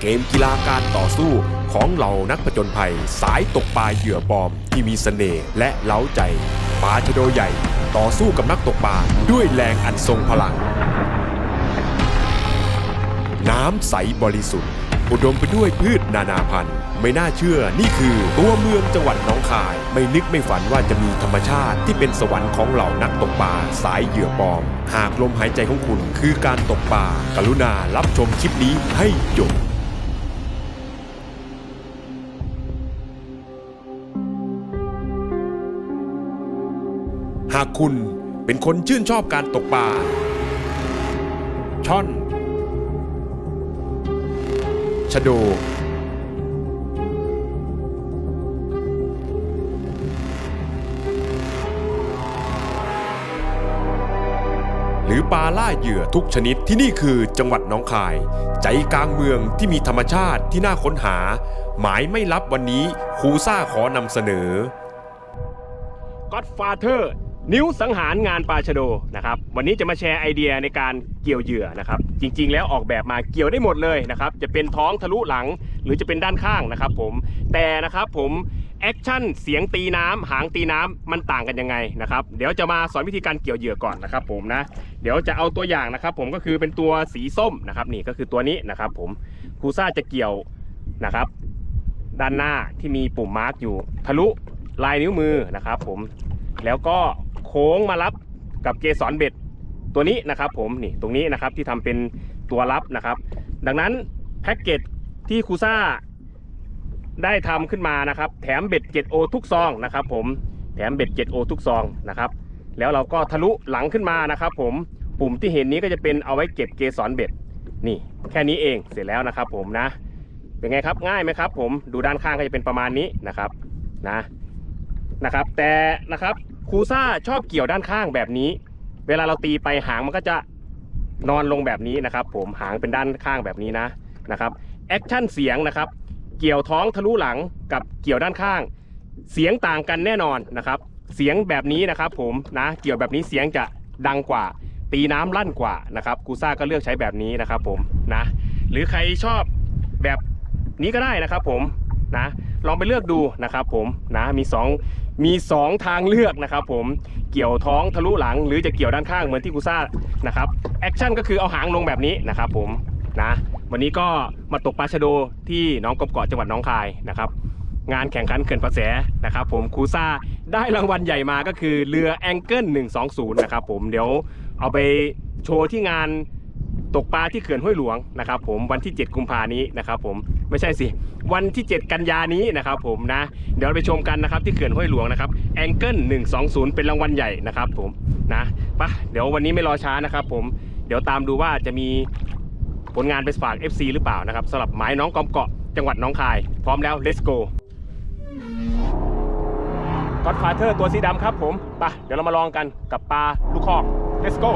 เกมกีฬาการต่อสู้ของเหล่านักผจญภัย สายตกปลาเหยื่อปลอม ที่มีเสน่ห์และเล้าใจปลาชะโดใหญ่ ต่อสู้กับนักตกปลาด้วยแรงอันทรงพลัง น้ำใสบริสุทธิ์ อุดมไปด้วยพืชนานาพันธุ์ ไม่น่าเชื่อนี่คือตัวเมืองจังหวัดหนองคาย ไม่นึกไม่ฝันว่าจะมีธรรมชาติที่เป็นสวรรค์ของเหล่านักตกปลาสายเหยื่อปลอม หากลมหายใจของคุณคือการตกปลากรุณารับชมคลิปนี้ให้จบากคุณเป็นคนชื่นชอบการตกปลาช่อน ชะโด หรือปลาล่าเหยื่อทุกชนิดที่นี่คือจังหวัดน้องคาย ใจกลางเมืองที่มีธรรมชาติที่น่าค้นหา หมายไม่ลับวันนี้ครูซ่าขอนำเสนอ Godfather นิ้วสังหารงานปลาชะโดนะครับวันนี้จะมาแชร์ไอเดียในการเกี่ยวเหยื่อนะครับจริงๆ แล้วออกแบบมาเกี่ยวได้หมดเลยนะครับจะเป็นท้องทะลุหลังหรือจะเป็นด้านข้างนะครับผมแต่นะครับผมแอคชั่นเสียงตีน้ำหางตีน้ำมันต่างกันยังไงนะครับเดี๋ยวจะมาสอนวิธีการเกี่ยวเหยื่อก่อนนะครับผมนะเดี๋ยวจะเอาตัวอย่างนะครับผมก็คือเป็นตัวสีส้มนะครับนี่ก็คือตัวนี้นะครับผมครูซ่าจะเกี่ยวนะครับด้านหน้าที่มีปุ่มมาร์กอยู่ทะลุลายนิ้วมือนะครับผมแล้วก็ โค้งมารับกับเกสรเบ็ดตัวนี้นะครับผมนี่ตรงนี้นะครับที่ทำเป็นตัวรับนะครับ ดังนั้นแพ็กเกจที่คูซ่าได้ทำขึ้นมานะครับ แถมเบ็ด 7O ทุกซองนะครับ ผมแถมเบ็ด 7O ทุกซองนะครับแล้วเราก็ทะลุหลังขึ้นมานะครับผมปุ่มที่เห็นนี้ก็จะเป็นเอาไว้เก็บเกสรเบ็ดนี่แค่นี้เองเสร็จแล้วนะครับ ผมนะ เป็นไงครับง่ายไหมครับ ผมดูด้านข้างก็จะเป็นประมาณนี้นะครับนะนะครับ แต่นะครับ ครูซ่าชอบเกี่ยวด้านข้างแบบนี้ เวลาเราตีไปหางมันก็จะนอนลงแบบนี้นะครับ ผมหางเป็นด้านข้างแบบนี้นะนะครับแอคชั่นเสียงนะครับ เกี่ยวท้องทะลุหลังกับเกี่ยวด้านข้าง เสียงต่างกันแน่นอนนะครับ เสียงแบบนี้นะครับผมนะเกี่ยวแบบนี้เสียงจะดังกว่า ตีน้ำลั่นกว่านะครับกูซ่าก็เลือกใช้แบบนี้นะครับผมนะหรือใครชอบแบบนี้ก็ได้นะครับผมนะลองไปเลือกดูนะครับผมนะมีสอง มีสองทางเลือกนะครับผมเกี่ยวท้องทะลุหลัง หรือจะเกี่ยวด้านข้างเหมือนที่กูซ่านะครับแอคชั่นก็คือเอาหางลงแบบนี้นะครับผมนะวันนี้ก็มาตกปลาชะโดที่น้องกบเกาะจังหวัดน้องคายนะครับงานแข่งขันเขื่อนประแสนะครับผมครูซ่าได้รางวัลใหญ่มาก็คือเรือแองเกิล120 นะครับผมเดี๋ยวเอาไปโชว์ที่งานตกปลาที่เขื่อนห้วยหลวงนะครับผมวันที่ 7 กุมภานี้นะครับผม ไม่ใช่สิ วันที่ 7 กันยานี้นะครับผมนะ เดี๋ยวไปชมกันนะครับที่เขื่อนห้วยหลวงนะครับแองเกิล120 เป็นรางวัลใหญ่นะครับผมนะปะเดี๋ยววันนี้ไม่รอช้านะครับผมเดี๋ยวตามดูว่าจะมีผลงานไปฝาก FC หรือเปล่านะครับสำหรับไม้น้องกอมเกาะจังหวัดน้องคาย พร้อมแล้ว let's go ก็อดฟาเธอร์ตัวสีดำครับผมไปเดี๋ยวเรามาลองกันกับปลาลูกคอก let's go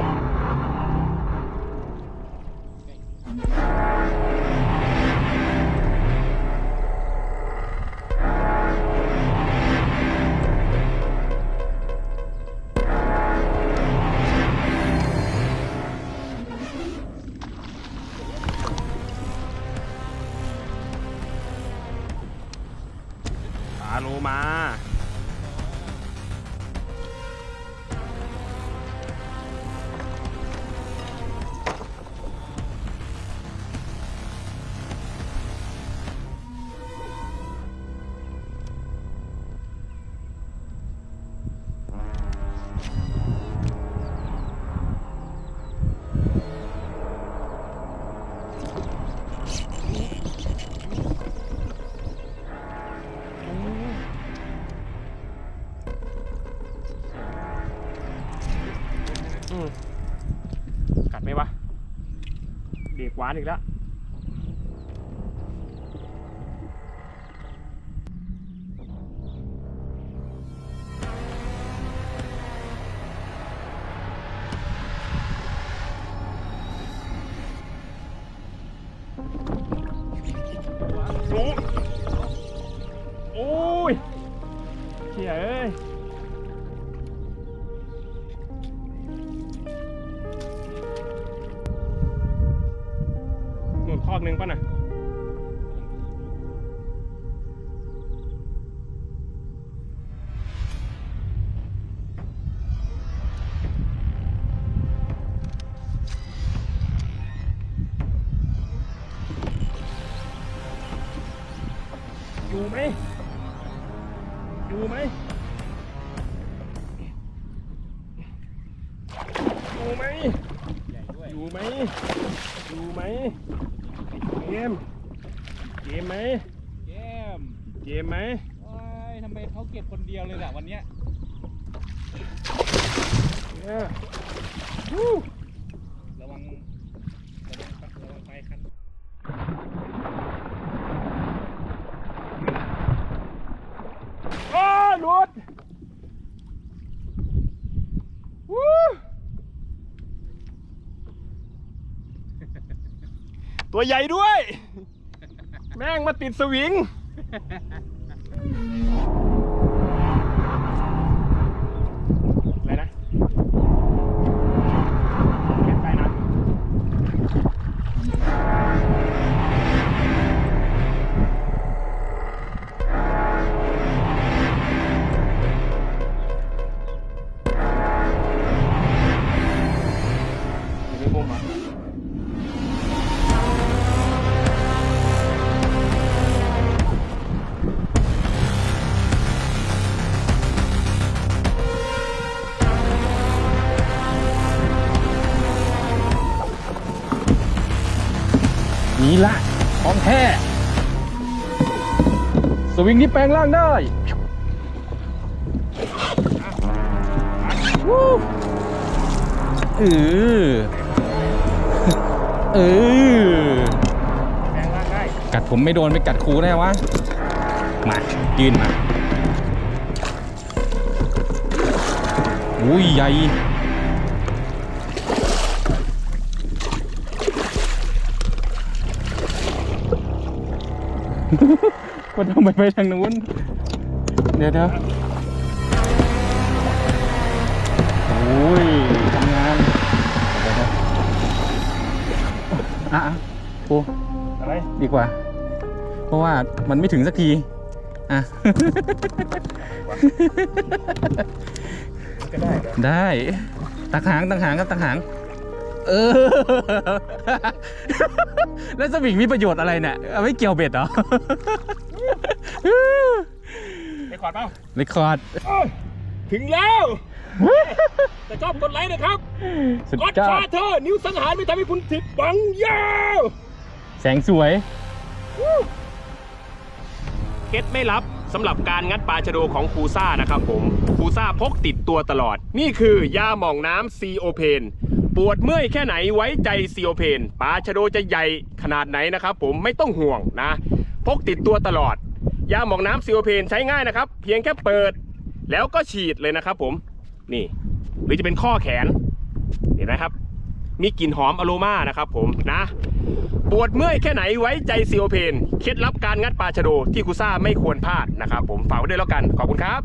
กัดไหมวะ เด็กหวานอีกแล้ว อยู่ไหมอยู่ไหมอยู่ไหมใหญ่ด้วยอยู่ไหมอยู่ไหมเกมเกมไหมแก้มเกมไหมว้ายทำไมเขาเก็บคนเดียวเลยล่ะวันเนี้ยเนี่ยวู้ ระวังระวังระวังไฟคัน โอ้ยหลุดวู้ ตัวใหญ่ด้วย แม่งมาติดสวิง นี่ละของแท้สวิงนี่แปลงร่างได้วู้เออเออแปลงร่างได้กัดผมไม่โดนไปกัดครูได้วะ มายืนมา อุ้ยใหญ่ ก็ต้องไปไปทางนู้น เดี๋ยวเดี๋ยวโอ้ยทำงานเดี๋ยวเดี๋ยวอะอะปูอะไรดีกว่า เพราะว่ามันไม่ถึงสักทีอะ ก็ได้เหรอได้ตักหางตักหางครับตักหาง เออ แล้วสวิงมีประโยชน์อะไรเนี่ยเอาไว้เกี่ยวเบ็ดเหรอ ไปขอดเปล่าเรคคอร์ดโอ้ยถึงแล้ว แต่ชอบกดไลค์นะครับสุดกดยอฟาดเธอร์นิ้วสังหารไม่ทำให้คุณผิดหวังยาวแสงสวย เคล็ดไม่ลับสำหรับการงัดปลาชะโดของครูซ่านะครับผมครูซ่าพกติดตัวตลอด นี่คือยาหม่องน้ำซีโอเพนปวดเมื่อยแค่ไหนไว้ใจซีโอเพนปลาชะโดจะใหญ่ขนาดไหนนะครับผมไม่ต้องห่วงนะ พกติดตัวตลอด ยาหม่องน้ำซิโอเพนใช้ง่ายนะครับ เพียงแค่เปิด แล้วก็ฉีดเลยนะครับผมนี่ หรือจะเป็นข้อแขนเห็นไหมครับ มีกลิ่นหอมอโรมานะครับผมนะ ปวดเมื่อยแค่ไหนไว้ใจซิโอเพนเคล็ดลับการงัดปลาชะโดที่คุซ่าไม่ควรพลาดนะครับผมฝากไว้ด้วยแล้วกันขอบคุณครับ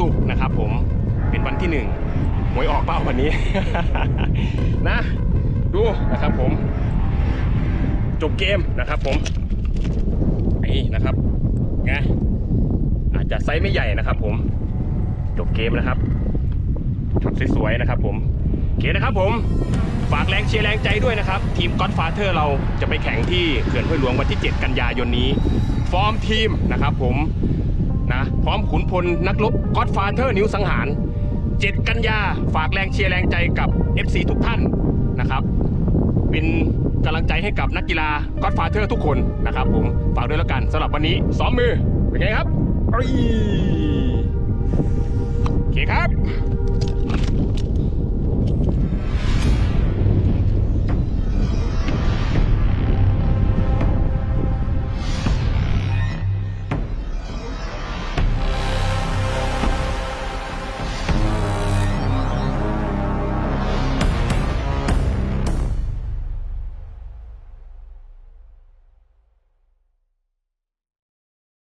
ศุกร์นะครับผมเป็นวันที่หนึ่งหวยออกเป้าวันนี้ นะ ดูนะครับผม จบเกมนะครับผมนี่นะครับไงอาจจะไซส์ไม่ใหญ่นะครับ ผมจบเกมนะครับช็อตสวยๆนะครับ ผมโอเคนะครับผมฝากแรงเชียร์แรงใจด้วยนะครับ ทีม Godfather เราจะไปแข่งที่เขื่อนห้วยหลวงวันที่ 7 กันยายนนี้ ฟอร์มทีมนะครับผม นะพร้อมขุนพลนักรบ Godfather นิ้วสังหาร 7 กันยาฝากแรงเชียร์แรงใจกับ FC ทุกท่านนะครับ เป็นกำลังใจให้กับนักกีฬาก็อดฟาเธอร์ทุกคนนะครับผมฝากด้วยแล้วกันสำหรับวันนี้ซ้อมมือเป็นไงครับโอเคครับ